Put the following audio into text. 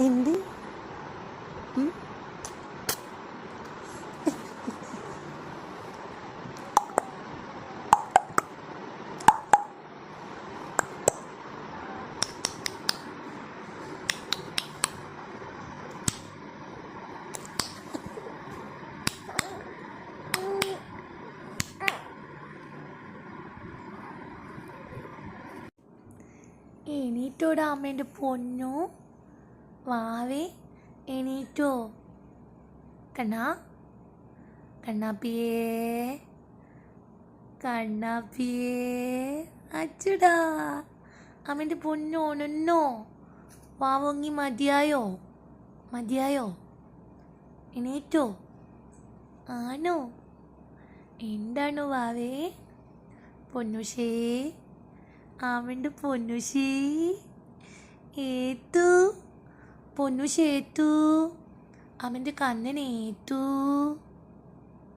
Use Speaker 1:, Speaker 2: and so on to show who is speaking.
Speaker 1: എന്ത്? എണീറ്റോടാ അമ്മേന്റെ പൊന്നു വാവേ എണീറ്റോ? കണ്ണാ കണ്ണാപ്പിയേ കണ്ണാപ്പിയേ അച്ചുടാ അമ്മന്റെ പൊന്നോ നൊന്നോ? വാവങ്ങി മതിയായോ? മതിയായോ? എണീറ്റോ? ആണോ? എന്താണ് വാവേ? പൊന്നുഷേ അവന്റെ പൊന്നുഷേ ഏത്തു പൊന്നുശേത്തു. അവന്റെ കണ്ണൻ ഏത്തു